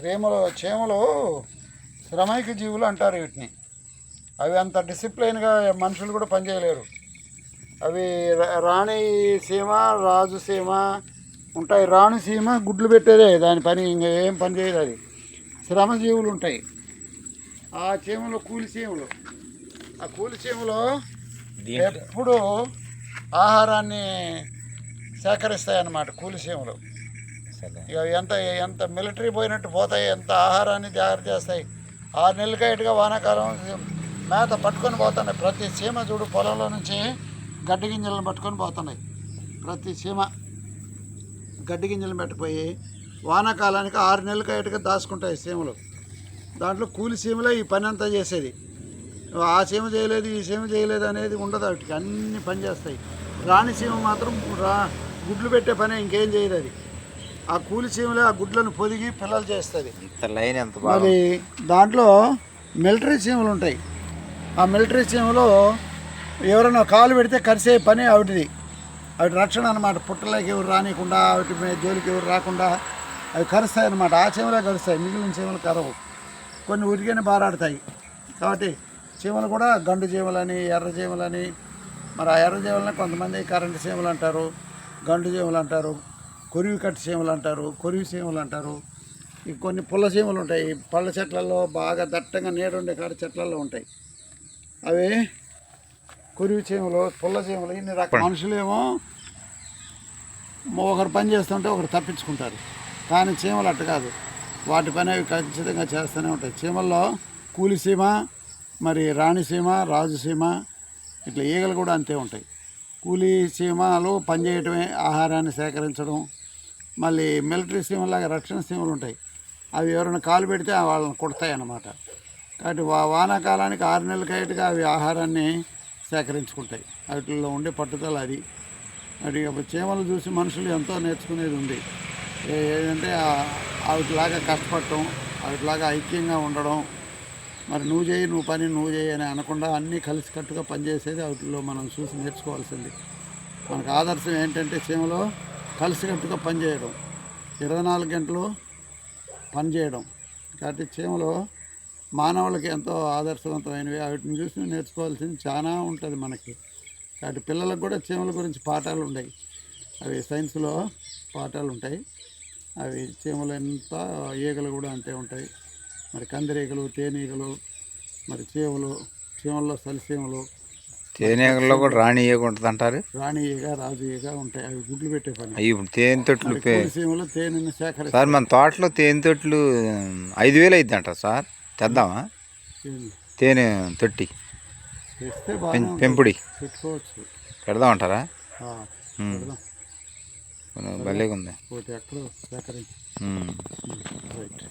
శ్రమలు చీమలు శ్రమైక జీవులు అంటారు వీటిని. అవి అంత డిసిప్లైన్గా మనుషులు కూడా పనిచేయలేరు. అవి రాణి సీమ రాజు సీమ ఉంటాయి. రాణి సీమ గుడ్లు పెట్టేదే దాని పని ఇంకా ఏం పని చేయదు అది. శ్రమజీవులు ఉంటాయి. ఆ చీమలు కూలి చీమలు ఆ కూలి చీమలు ఎప్పుడు ఆహారాన్ని సేకరిస్తాయి అన్నమాట కూలి చీమలు ఇక ఎంత ఎంత మిలిటరీ పోయినట్టు పోతాయి ఎంత ఆహారాన్ని జాగ్రత్త చేస్తాయి. ఆరు నెలలకి ఇటుగా వానాకాలం మేత పట్టుకొని పోతున్నాయి. ప్రతి చీమ చూడు పొలంలో నుంచి గడ్డి గింజలను పట్టుకొని పోతున్నాయి. ప్రతి చీమ గడ్డి గింజలు పెట్టిపోయి వానాకాలానికి ఆరు నెలలకి ఇటుగా దాచుకుంటాయి సీమలు. దాంట్లో కూలి చీమలే ఈ పని అంతా చేసేది. ఆ సీమ చేయలేదు ఈ సీమ చేయలేదు అనేది ఉండదు వాటికి అన్ని పని చేస్తాయి. రాణి సీమ మాత్రం రా గుడ్లు పెట్టే పని ఇంకేం చేయదు అది. ఆ కూలి చీమలే ఆ గుడ్లను పొదిగి పిల్లలు చేస్తుంది. ఇంత లైన్ ఎంత మరి దాంట్లో మిలిటరీ చీమలు ఉంటాయి. ఆ మిలిటరీ చీమలో ఎవరైనా కాలు పెడితే కరిసే పని ఆవిడది. ఆవిడ రక్షణ అనమాట పుట్టలోకి ఎవరు రానియకుండా వాటి మీద జోలికి ఎవరు రాకుండా అవి కరుస్తాయి అనమాట ఆ చీమలే కరుస్తాయి. మిగిలిన చీమలు కరవు. కొన్ని ఉరిగానే బారాడతాయి. కాబట్టి చీమలు కూడా గండు చీమలని ఎర్ర చీమలని మరి ఆ ఎర్ర చీమలని కొంతమంది కరెంటు చీమలు అంటారు గండు చీమలు అంటారు. కొరివి కట్టు చీమలు అంటారు కొరివి చీమలు అంటారు. కొన్ని పుల్ల చీమలు ఉంటాయి. పళ్ళ చెట్లలో బాగా దట్టంగా నీడుండే కాడ చెట్లలో ఉంటాయి. అవి కొరివి చీమలు పుల్ల చీమలు ఇన్ని రకాల మనుషులేమో ఒకరు పని చేస్తుంటే ఒకరు తప్పించుకుంటారు. కానీ చీమలు అట్ట కాదు. వాటి పని అవి ఖచ్చితంగా చేస్తూనే ఉంటాయి. చీమల్లో కూలి సీమ మరి రాణి సీమ రాజు సీమ ఇట్లా ఈగలు కూడా అంతే ఉంటాయి. కూలీ సీమలు పనిచేయటమే ఆహారాన్ని సేకరించడం మళ్ళీ మిలిటరీ సీమలాగా రక్షణ సీమలు ఉంటాయి. అవి ఎవరైనా కాలు పెడితే వాళ్ళని కొడతాయి అన్నమాట కాబట్టి వా వానాకాలానికి ఆరు నెలల కైట్గా అవి ఆహారాన్ని సేకరించుకుంటాయి. వాటిల్లో ఉండే పట్టుదల అది. మరి చీమలు చూసి మనుషులు ఎంతో నేర్చుకునేది ఉంది. ఏదంటే వాటిలాగా కష్టపడటం వాటిలాగా ఐక్యంగా ఉండడం. మరి నువ్వు చేయి నువ్వు పని నువ్వు చేయి అని అనకుండా అన్నీ కలిసికట్టుగా పనిచేసేది వాటిలో మనం చూసి నేర్చుకోవాల్సింది. మనకు ఆదర్శం ఏంటంటే చీమలో కలిసికట్టుగా పనిచేయడం. ఇరవై నాలుగు గంటలు పనిచేయడం. కాబట్టి చీమలు మానవులకి ఎంతో ఆదర్శవంతమైనవి. వాటిని చూసి నేర్చుకోవాల్సింది చాలా ఉంటుంది మనకి. కాబట్టి పిల్లలకు కూడా చీమల గురించి పాఠాలు ఉన్నాయి అవి సైన్స్లో పాఠాలు ఉంటాయి. అవి చీమలు ఎంత ఈగలు కూడా అంతే ఉంటాయి. మరి కందిరీగలు తేనీగలు మరి చీమలు చీమల్లో సలిసీమలు తేనెగల్లో కూడా రాణి ఈగ ఉంటుంది అంటారు రాణి ఈగ రాజు ఈగ ఉంటాయి. అవి గుడ్లు పెట్టే పని. అవి ఇప్పుడు తేనె తొట్లు సీమలు తేనెని సార్ మన తోటలో తేనె తొట్లు ఐదు వేలు అయింది అంట సార్. తెద్దామా? తేనె తొట్టి. పెంపుడి. పెట్టుకోవచ్చు. పెడదాం. భలేగా ఉంది ఒకటి ఎక్కడో సేకరించి. రైట్.